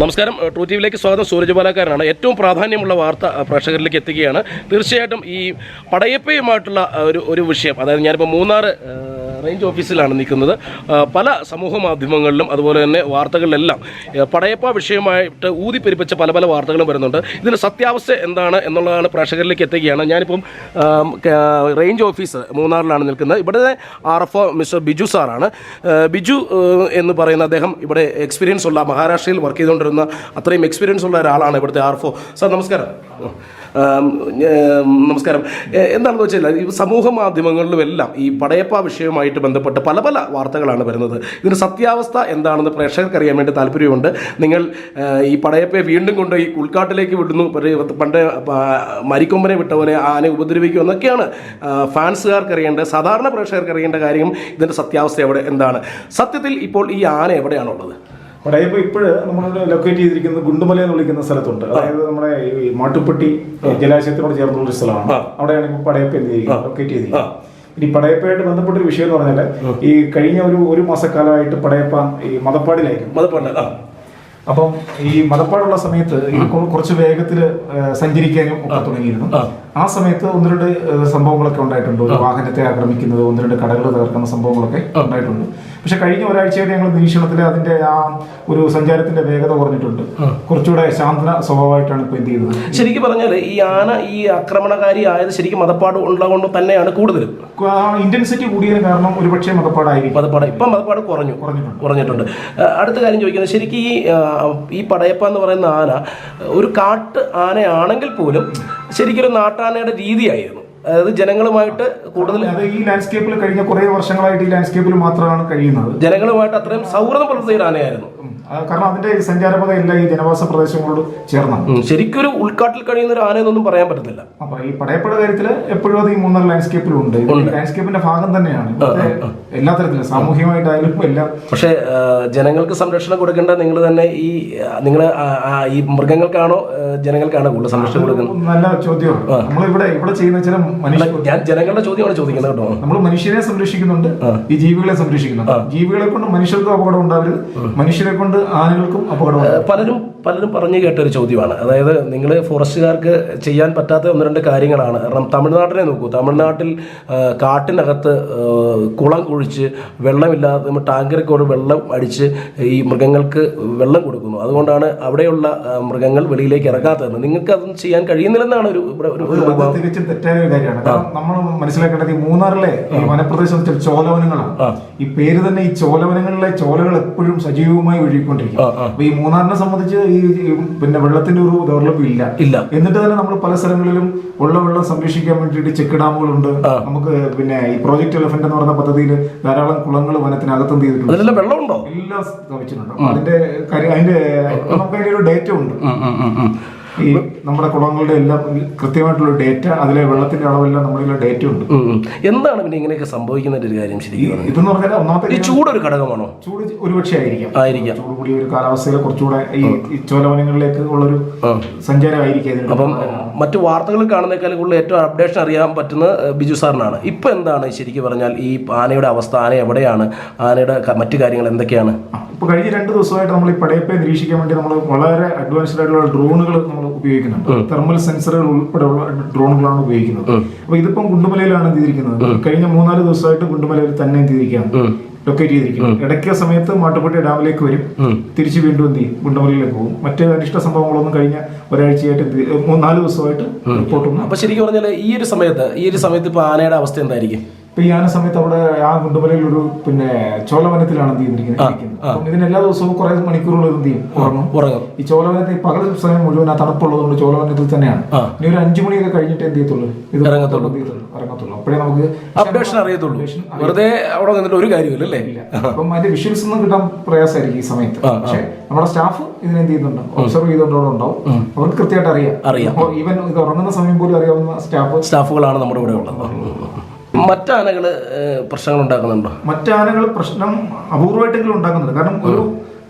നമസ്കാരം. True T വിയിലേക്ക് സ്വാഗതം. സൂരജ് ബാലാക്കാരനാണ് ഏറ്റവും പ്രാധാന്യമുള്ള വാർത്ത പ്രേക്ഷകരിലേക്ക് എത്തുകയാണ്. തീർച്ചയായിട്ടും ഈ പടയപ്പയുമായിട്ടുള്ള ഒരു ഒരു വിഷയം. അതായത് ഞാനിപ്പോൾ മൂന്നാർ അഹ്, റേഞ്ച് ഓഫീസിലാണ് നിൽക്കുന്നത്. പല സമൂഹ മാധ്യമങ്ങളിലും അതുപോലെ തന്നെ വാർത്തകളിലെല്ലാം പടയപ്പ വിഷയമായിട്ട് ഊതിപ്പെരിപ്പിച്ച പല പല വാർത്തകളും വരുന്നുണ്ട്. ഇതിന്റെ സത്യാവസ്ഥ എന്താണ് എന്നുള്ളതാണ് പ്രേക്ഷകരിലേക്ക് എത്തുകയാണ്. ഞാനിപ്പം റേഞ്ച് ഓഫീസ് മൂന്നാറിലാണ് നിൽക്കുന്നത്. ഇവിടെ R F O mister Biju സാറാണ്. ബിജു എന്ന് പറയുന്ന അദ്ദേഹം ഇവിടെ എക്സ്പീരിയൻസ് ഉള്ള മഹാരാഷ്ട്രയിൽ വർക്ക് ചെയ്തുകൊണ്ടിരുന്ന അത്രയും എക്സ്പീരിയൻസ് ഉള്ള ഒരാളാണ് ഇവിടുത്തെ ആർ എഫ് ഒ സാർ നമസ്കാരം. നമസ്കാരം എന്താണെന്ന് വെച്ചാൽ ഈ സമൂഹ മാധ്യമങ്ങളിലും എല്ലാം ഈ പടയപ്പ വിഷയവുമായിട്ട് ബന്ധപ്പെട്ട് പല പല വാർത്തകളാണ് വരുന്നത്. ഇതിന്റെ സത്യാവസ്ഥ എന്താണെന്ന് പ്രേക്ഷകർക്ക് അറിയാൻ വേണ്ടി താല്പര്യമുണ്ട്. നിങ്ങൾ ഈ പടയപ്പയെ വീണ്ടും കൊണ്ട് ഈ ഉൾക്കാട്ടിലേക്ക് വിടുന്നു. പണ്ട് മരിക്കൊമ്പനെ വിട്ട പോലെ ആനെ ഉപദ്രവിക്കും എന്നൊക്കെയാണ് ഫാൻസുകാർക്കറിയേണ്ട ഫാൻസുകാർക്ക് അറിയേണ്ടത് സാധാരണ പ്രേക്ഷകർക്ക് അറിയേണ്ട കാര്യം ഇതിന്റെ സത്യാവസ്ഥ എവിടെ എന്താണ്? സത്യത്തിൽ ഇപ്പോൾ ഈ ആന എവിടെയാണുള്ളത്? പടയപ്പ ഇപ്പോഴ് നമ്മൾ ലൊക്കേറ്റ് ചെയ്തിരിക്കുന്നത് ഗുണ്ടുമല എന്ന് വിളിക്കുന്ന സ്ഥലത്തുണ്ട്. അതായത് നമ്മുടെ ഈ മാട്ടുപ്പെട്ടി ജലാശയത്തിനോട് ചേർന്നുള്ള ഒരു സ്ഥലമാണ്. അവിടെയാണ് ഇപ്പോൾ പടയപ്പ എന്ത് ചെയ്യുക ലൊക്കേറ്റ് ചെയ്തിരിക്കുന്നത്. ഇനി പടയപ്പയായിട്ട് ബന്ധപ്പെട്ട ഒരു വിഷയം എന്ന് പറഞ്ഞാൽ ഈ കഴിഞ്ഞ ഒരു ഒരു മാസക്കാലമായിട്ട് പടയപ്പ ഈ മതപ്പാടിലായിരുന്നു. മതപ്പണ്ട് ആ. അപ്പം ഈ മതപ്പാടുള്ള സമയത്ത് കുറച്ച് വേഗത്തിൽ സഞ്ചരിക്കാനും ഒക്കെ തുടങ്ങിയിരുന്നു. ആ. സമയത്ത് ഒന്ന് രണ്ട് സംഭവങ്ങളൊക്കെ ഉണ്ടായിട്ടുണ്ട്. ഒരു വാഹനത്തെ ആക്രമിക്കുന്നത് ഒന്ന് രണ്ട് കടകൾ തകർക്കുന്ന സംഭവങ്ങളൊക്കെ ഉണ്ടായിട്ടുണ്ട്. പക്ഷെ കഴിഞ്ഞ ഒരാഴ്ചയായിട്ട് ഞങ്ങൾ നിരീക്ഷണത്തിൽ അതിന്റെ ആ ഒരു സഞ്ചാരത്തിന്റെ വേഗത കുറഞ്ഞിട്ടുണ്ട്. കുറച്ചുകൂടെ ശാന്തന സ്വഭാവമായിട്ടാണ് ഇപ്പൊ എന്ത് ചെയ്യുന്നത്. ശരിക്കും പറഞ്ഞാൽ ഈ ആന ഈ ആക്രമണകാരി ആയത് ശരിക്കും മതപ്പാട് ഉള്ളതുകൊണ്ട് തന്നെയാണ് കൂടുതലും. ഇന്റൻസിറ്റി കൂടിയതിന് കാരണം ഒരുപക്ഷെ മതപ്പാടായിരിക്കും. മതപ്പാട്. ഇപ്പം മതപ്പാട് കുറഞ്ഞു. കുറഞ്ഞിട്ടുണ്ട്. കുറഞ്ഞിട്ടുണ്ട്. അടുത്ത കാര്യം ചോദിക്കുന്നത് ശരിക്കും ഈ ഈ പടയപ്പ എന്ന് പറയുന്ന ആന ഒരു കാട്ട് ആനയാണെങ്കിൽ പോലും ശരിക്കും ഒരു നാട്ടാനയുടെ രീതിയായിരുന്നു. അതായത് ജനങ്ങളുമായിട്ട് കൂടുതൽ ഈ ലാൻഡ്സ്കേപ്പിൽ കഴിഞ്ഞ കുറെ വർഷങ്ങളായിട്ട് ഈ ലാൻഡ്സ്കേപ്പിൽ മാത്രമാണ് കഴിയുന്നത്. ജനങ്ങളുമായിട്ട് അത്രയും സൗഹൃദം പുലർത്തിയ ഒരു ആനയായിരുന്നു. കാരണം അതിന്റെ സഞ്ചാരപഥ എല്ലാം ഈ ജനവാസ പ്രദേശങ്ങളോട് ചേർന്നാണ് ശരിക്കും ഒരു ഉൾക്കാട്ടിൽ കഴിയുന്ന ഒരു ആനയെന്നൊന്നും പറയാൻ പറ്റത്തില്ല. അപ്പൊ ഈ പടയപ്പട കാര്യത്തിൽ എപ്പോഴും അത് ഈ മൂന്നര ലാൻഡ്സ്കേപ്പിൽ ഉണ്ട്. ലാൻഡ്സ്കേപ്പിന്റെ ഭാഗം തന്നെയാണ്. എല്ലാ തരത്തിലും സാമൂഹികമായിട്ടായാലും എല്ലാം. പക്ഷേ ജനങ്ങൾക്ക് സംരക്ഷണം കൊടുക്കേണ്ട നിങ്ങൾ തന്നെ ഈ നിങ്ങൾ ഈ മൃഗങ്ങൾക്കാണോ ജനങ്ങൾക്കാണോ കൂടുതൽ സംരക്ഷണം കൊടുക്കുന്നത്? നല്ല ചോദ്യം നമ്മളിവിടെ ഇവിടെ ചെയ്യുന്ന ചില ഞാൻ ജനങ്ങളുടെ ചോദ്യമാണ് ചോദിക്കുന്നത് കേട്ടോ. നമ്മൾ മനുഷ്യരെ സംരക്ഷിക്കുന്നുണ്ട് ഈ ജീവികളെ സംരക്ഷിക്കുന്നുണ്ട്. ജീവികളെ കൊണ്ട് മനുഷ്യർക്കും അപകടം ഉണ്ടാവരുത്. മനുഷ്യരെ കൊണ്ട് ആനകൾക്കും അപകടം പലരും പലരും പറഞ്ഞു കേട്ട ഒരു ചോദ്യമാണ്. അതായത് നിങ്ങൾ ഫോറസ്റ്റുകാർക്ക് ചെയ്യാൻ പറ്റാത്ത ഒന്ന് രണ്ട് കാര്യങ്ങളാണ്. കാരണം തമിഴ്നാട്ടിനെ നോക്കൂ. തമിഴ്നാട്ടിൽ കാട്ടിനകത്ത് കുളം കുഴിച്ച് വെള്ളമില്ലാതെ നമ്മൾ വെള്ളം അടിച്ച് ഈ മൃഗങ്ങൾക്ക് വെള്ളം കൊടുക്കുന്നു. അതുകൊണ്ടാണ് അവിടെയുള്ള മൃഗങ്ങൾ വെളിയിലേക്ക് ഇറങ്ങാത്തത് നിങ്ങൾക്ക് അതൊന്നും ചെയ്യാൻ കഴിയുന്നില്ലെന്നാണ് ഒരു തികച്ചും തെറ്റായ ഒരു കാര്യമാണ്. കാരണം നമ്മൾ മനസ്സിലാക്കേണ്ടത് ഈ മൂന്നാറിലെ ഈ വനപ്രദേശം ചോലവനങ്ങളാണ്. ഈ പേര് തന്നെ ഈ ചോലവനങ്ങളിലെ ചോലകൾ എപ്പോഴും സജീവമായി ഒഴുകിക്കൊണ്ടിരിക്കും. അപ്പൊ ഈ മൂന്നാറിനെ സംബന്ധിച്ച് ഈ പിന്നെ വെള്ളത്തിന്റെ ഒരു ദൗർലഭ്യം ഇല്ല. ഇല്ല. എന്നിട്ട് തന്നെ നമ്മൾ പല സ്ഥലങ്ങളിലും ഉള്ള വെള്ളം സംരക്ഷിക്കാൻ വേണ്ടിയിട്ട് ചെക്ക് ഡാമുകളുണ്ട് നമുക്ക് പിന്നെ ഈ പ്രോജക്ട് എലഫന്റ് എന്ന് പറഞ്ഞ പദ്ധതിയിൽ ധാരാളം കുളങ്ങൾ വനത്തിനകത്തും ചെയ്തിട്ടുണ്ട്. വെള്ളമുണ്ടോ? എല്ലാം സ്ഥാപിച്ചിട്ടുണ്ട്. അതിന്റെ കാര്യം അതിന്റെ നമുക്ക് അതിന്റെ ഒരു ഡേറ്റ ഉണ്ട്. ഈ നമ്മുടെ കുളങ്ങളുടെ എല്ലാം കൃത്യമായിട്ടുള്ള ഡേറ്റ അതിലെ വെള്ളത്തിന്റെ അളവെല്ലാം നമ്മുടെ ഡേറ്റ ഉണ്ട്. എന്താണ് പിന്നെ ഇങ്ങനെയൊക്കെ സംഭവിക്കുന്ന ഒരു കാര്യം ശരിക്കും? ഇതെന്ന് പറഞ്ഞാൽ ഒന്നാമത്തെ ഈ ചൂടൊരു ഘടകമാണോ? ചൂട് ഒരുപക്ഷെ ആയിരിക്കാം. ആയിരിക്കാം. ചൂട് കൂടിയ ഒരു കാലാവസ്ഥയിൽ കുറച്ചുകൂടെ ഈ ചോലവനങ്ങളിലേക്ക് ഉള്ളൊരു സഞ്ചാരമായിരിക്കും അപ്പം മറ്റു വാർത്തകൾ കാണുന്നേക്കാൾ കൂടുതൽ ഏറ്റവും അപ്ഡേഷൻ അറിയാൻ പറ്റുന്ന ബിജു സാറിനാണ്. ഇപ്പൊ എന്താണ് ശരിക്കും പറഞ്ഞാൽ ഈ ആനയുടെ അവസ്ഥ? ആന എവിടെയാണ്? ആനയുടെ മറ്റു കാര്യങ്ങൾ എന്തൊക്കെയാണ്? ഇപ്പൊ കഴിഞ്ഞ രണ്ട് ദിവസമായിട്ട് നമ്മൾ ഈ പടയപ്പെ നിരീക്ഷിക്കാൻ വേണ്ടി നമ്മൾ വളരെ അഡ്വാൻസ്ഡ് ആയിട്ടുള്ള ഡ്രോണുകൾ നമ്മൾ ഉപയോഗിക്കുന്നുണ്ട്. തെർമൽ സെൻസറുകൾ ഉൾപ്പെടെയുള്ള ഡ്രോണുകളാണ് ഉപയോഗിക്കുന്നത്. അപ്പൊ ഇതിപ്പം ഗുണ്ടുമലയിലാണ് എന്തിരിക്കുന്നത് കഴിഞ്ഞ മൂന്നാൽ ദിവസമായിട്ട് ഗുണ്ടുമലയിൽ തന്നെ എന്തിരിക്കുകയാണ് ലൊക്കേറ്റ് ചെയ്തിരിക്കുന്നത് ഇടയ്ക്ക് സമയത്ത് മാട്ടുപ്പെട്ടി ഡാമിലേക്ക് വരും. തിരിച്ചു വീണ്ടും എന്ത് ചെയ്യും? ഗുണ്ടമലയിലേക്ക് പോകും. മറ്റ് അനിഷ്ട സംഭവങ്ങളൊന്നും കഴിഞ്ഞ ഒരാഴ്ചയായിട്ട്? മൂന്നാൽ ദിവസമായിട്ട് റിപ്പോർട്ടൊന്നും അപ്പൊ ശരിക്കും പറഞ്ഞാൽ ഈ ഒരു സമയത്ത് ഈ ഒരു സമയത്ത് ഇപ്പൊ ആനയുടെ അവസ്ഥ എന്തായിരിക്കും? ഇപ്പൊ സമയത്ത് അവിടെ ആ കുണ്ടുമലയിൽ ഒരു പിന്നെ ചോലവനത്തിലാണ് എന്ത് ചെയ്തിരിക്കുന്നത് ഇതിന് എല്ലാ ദിവസവും കുറെ മണിക്കൂറുകൾ എന്ത് ചെയ്യും? ഉറങ്ങും. ഉറങ്ങും. ഈ ചോലവനത്തിൽ പകൽ സമയം മുഴുവൻ ആ തണുപ്പുള്ളതുകൊണ്ട് ചോലവനത്തിൽ തന്നെയാണ്. ഇനി ഒരു അഞ്ചു മണിയൊക്കെ കഴിഞ്ഞിട്ട് എന്ത് ചെയ്യത്തുള്ളൂ? ഇത് ഇറങ്ങത്തുള്ളൂ. ഇറങ്ങത്തുള്ളൂ അപ്പോഴേ നമുക്ക് അപ്ഡേഷൻ അറിയത്തുള്ളൂ. വെറുതെ അവിടെ നിന്നിട്ട് ഒരു കാര്യമില്ല അല്ലേ? അപ്പം അതിന്റെ വിഷ്വൽസ് ഒന്നും കിട്ടാൻ പ്രയാസമായിരിക്കും ഈ സമയത്ത്. പക്ഷേ നമ്മുടെ സ്റ്റാഫ് ഇതിനെ എന്ത് ചെയ്യുന്നുണ്ട്? ഒബ്സർവ് ചെയ്തുകൊണ്ടവിടെ ഉണ്ടാവും. അവർക്ക് കൃത്യമായിട്ട് അറിയാം. അറിയാം. ഈവൻ ഇത് ഉറങ്ങുന്ന സമയം പോലും അറിയാവുന്ന സ്റ്റാഫ് സ്റ്റാഫുകളാണ് നമ്മുടെ ഇവിടെ ഉള്ളത്. മറ്റ് ആനകൾ പ്രശ്നങ്ങൾ ഉണ്ടാക്കുന്നുണ്ടോ മറ്റാനകൾ പ്രശ്നം അപൂർവമായിട്ടെങ്കിലും ഉണ്ടാക്കുന്നുണ്ട്. കാരണം ഒരു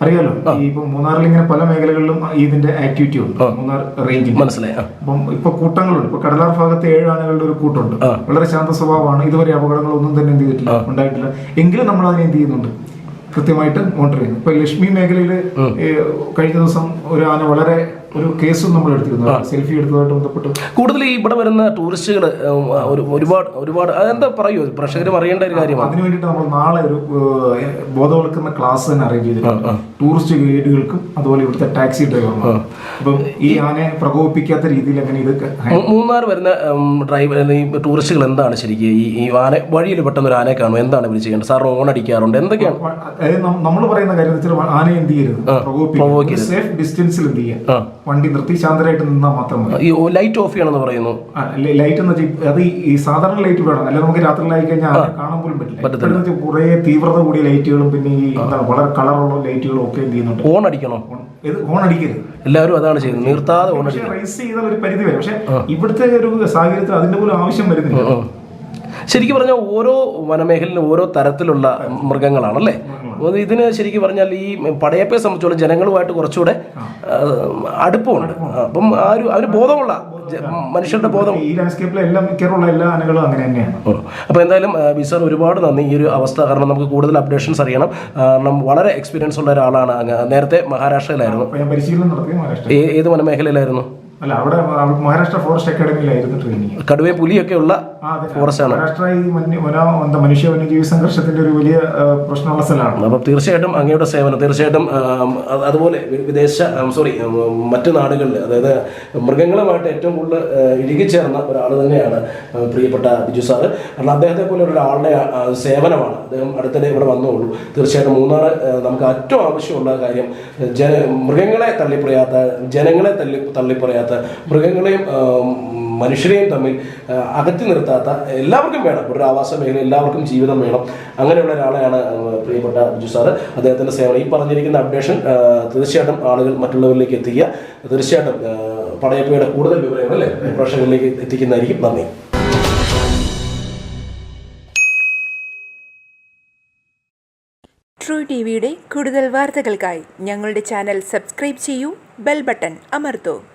അറിയാലോ ഈ ഇപ്പൊ മൂന്നാറിൽ ഇങ്ങനെ പല മേഖലകളിലും ഇതിന്റെ ആക്ടിവിറ്റി ഉണ്ട്. മൂന്നാർ റേഞ്ചിൽ മനസ്സിലായി. അപ്പം ഇപ്പൊ കൂട്ടങ്ങളുണ്ട്. ഇപ്പൊ കടലാർ ഭാഗത്ത് ഏഴ് ആനകളുടെ ഒരു കൂട്ടുണ്ട്. വളരെ ശാന്ത സ്വഭാവമാണ്. ഇതുവരെ അപകടങ്ങളൊന്നും തന്നെ എന്ത് ചെയ്തിട്ടില്ല. ഉണ്ടായിട്ടില്ല. എങ്കിലും നമ്മൾ അതിനെ എന്ത് ചെയ്യുന്നുണ്ട്? കൃത്യമായിട്ട് മോണിറ്റർ ചെയ്യുന്നു. ഇപ്പൊ ലക്ഷ്മി മേഖലയിൽ കഴിഞ്ഞ ദിവസം ഒരു ആന വളരെ ഒരു കേസും നമ്മൾ എടുത്തിരുന്നു. സെൽഫി എടുത്തതായിട്ട് ബന്ധപ്പെട്ട്. കൂടുതൽ ഇവിടെ വരുന്ന ടൂറിസ്റ്റുകൾ ഒരു ഒരുപാട് ഒരുപാട് അതെന്താ പറയൂ? പ്രേക്ഷകരും അറിയേണ്ട ഒരു കാര്യമാണ്. അതിനു വേണ്ടിയിട്ട് നമ്മൾ നാളെ ഒരു ബോധവൽക്കരണ ക്ലാസ് തന്നെ അറേഞ്ച് ചെയ്തിട്ടുണ്ട്. ടൂറിസ്റ്റ് ഗൈഡുകൾക്കും അതുപോലെ ഇവിടുത്തെ ടാക്സി ഡ്രൈവർമാർക്കും. അപ്പം ഈ ആനയെ പ്രകോപിപ്പിക്കാത്ത രീതിയിൽ എങ്ങനെ ഇത് മൂന്നാർ വരുന്ന ഡ്രൈവർ ഈ ടൂറിസ്റ്റുകൾ എന്താണ് ശരിക്കും ഈ ഈ ആന വഴിയിൽ പെട്ടെന്ന് ഒരു ആനയെ കാണും എന്താണ് ഇവർ ചെയ്യേണ്ടത്? സാർ ഓൺ അടിക്കാറുണ്ട്. എന്തൊക്കെയാണ്? നമ്മൾ പറയുന്ന കാര്യം ആനയെ എന്ത് ചെയ്യരുത്? സേഫ് ഡിസ്റ്റൻസിൽ എന്ത് ചെയ്യുക? ആ. വണ്ടി നിർത്തി ശാന്തരായിട്ട് നിന്നാൽ മാത്രം മതി. ഈ ലൈറ്റ് ഓഫ് ചെയ്യണമെന്ന് പറയുന്നു. ലൈറ്റ് എന്ന് വെച്ചാൽ അത് ഈ- സാധാരണ ലൈറ്റ് വേണം. അല്ലെങ്കിൽ നമുക്ക് രാത്രിയിലായി കഴിഞ്ഞാൽ കാണാൻ പോലും പറ്റില്ല. ഇപ്പോഴെന്ന് വെച്ചാൽ കുറേ തീവ്രത കൂടിയ ലൈറ്റുകളും പിന്നെ ഈ എന്താണ് വളരെ കളറുള്ള ലൈറ്റുകളും ഒക്കെ എന്ത് ചെയ്യുന്നുണ്ട്? ഓൺ അടിക്കണോ. ഇത് ഓൺ അടിക്കരുത്. എല്ലാവരും അതാണ് ചെയ്യുന്നത്. നിർത്താതെ ഓൺ പക്ഷേ റൈസ് ചെയ്താൽ ഒരു പരിധി വരെ. പക്ഷെ ഇവിടുത്തെ ഒരു സാഹചര്യത്തിൽ അതിന്റെ പോലും ആവശ്യം വരുന്നില്ല. ഉം. ശരിക്കും പറഞ്ഞാൽ ഓരോ വനമേഖലയിലും ഓരോ തരത്തിലുള്ള മൃഗങ്ങളാണ് അല്ലേ ഇതിന് ശരിക്കും പറഞ്ഞാൽ ഈ പടയപ്പയെ സംബന്ധിച്ചോളം ജനങ്ങളുമായിട്ട് കുറച്ചുകൂടെ അടുപ്പമുണ്ട്. അപ്പം ആ ഒരു അവർ ബോധമുള്ള മനുഷ്യരുടെ ബോധം. ഈ ലാൻഡ്സ്കേപ്പിലെ എല്ലാം മിക്കവാറുള്ള എല്ലാ ആനകളും അങ്ങനെ തന്നെയാണ്. അപ്പോൾ എന്തായാലും ബിസാർ ഒരുപാട് നന്ദി. ഈ ഒരു അവസ്ഥ കാരണം നമുക്ക് കൂടുതൽ അപ്ഡേഷൻസ് അറിയണം. കാരണം വളരെ എക്സ്പീരിയൻസ് ഉള്ള ഒരാളാണ് നേരത്തെ മഹാരാഷ്ട്രയിലായിരുന്നു. ഏത് വനമേഖലയിലായിരുന്നു? അല്ല അവിടെ മഹാരാഷ്ട്ര ഫോറസ്റ്റ് അക്കാഡമിയിലായിരുന്നു ട്രെയിനിങ് കടുവയും പുലിയൊക്കെ ഉള്ള ഫോറസ്റ്റ് ആണ്. മഹാരാഷ്ട്ര ഈ എന്താ മനുഷ്യ വന്യജീവി സംഘർഷത്തിന്റെ ഒരു വലിയ പ്രശ്നമുള്ള സ്ഥലമാണ്. അപ്പം തീർച്ചയായിട്ടും അങ്ങയുടെ സേവനം തീർച്ചയായിട്ടും അതുപോലെ വിദേശ സോറി മറ്റു നാടുകളിൽ അതായത് മൃഗങ്ങളുമായിട്ട് ഏറ്റവും കൂടുതൽ ഇഴുകിച്ചേർന്ന ഒരാൾ തന്നെയാണ് പ്രിയപ്പെട്ട ബിജു സാറ്. കാരണം അദ്ദേഹത്തെ പോലെ ഒരാളുടെ സേവനമാണ് അദ്ദേഹം അടുത്തിടെ ഇവിടെ വന്നുള്ളൂ. തീർച്ചയായിട്ടും മൂന്നാർ നമുക്ക് ഏറ്റവും ആവശ്യമുള്ള കാര്യം ജന മൃഗങ്ങളെ തള്ളിപ്പറയാത്ത ജനങ്ങളെ തള്ളി തള്ളിപ്പറയാത്ത മൃഗങ്ങളെയും മനുഷ്യരെയും തമ്മിൽ അകറ്റി നിർത്താത്ത എല്ലാവർക്കും വേണം. ഒരു ആവാസ മേഖല എല്ലാവർക്കും ജീവിതം വേണം. അങ്ങനെയുള്ള ഒരാളെയാണ് പ്രിയപ്പെട്ട ബിജു സാറ്. അദ്ദേഹത്തിന്റെ സേവനം. ഈ പറഞ്ഞിരിക്കുന്ന അപ്ഡേഷൻ തീർച്ചയായിട്ടും ആളുകൾ മറ്റുള്ളവരിലേക്ക് എത്തിക്കുക. തീർച്ചയായിട്ടും പടയപ്പയുടെ കൂടുതൽ വിവരങ്ങൾ അല്ലേ? പ്രേക്ഷകരിലേക്ക് എത്തിക്കുന്നതായിരിക്കും. നന്ദി. ട്രൂ ടി വിയുടെ കൂടുതൽ വാർത്തകൾക്കായി ഞങ്ങളുടെ ചാനൽ സബ്സ്ക്രൈബ് ചെയ്യൂ ബെൽ ബട്ടൺ അമർത്തൂ.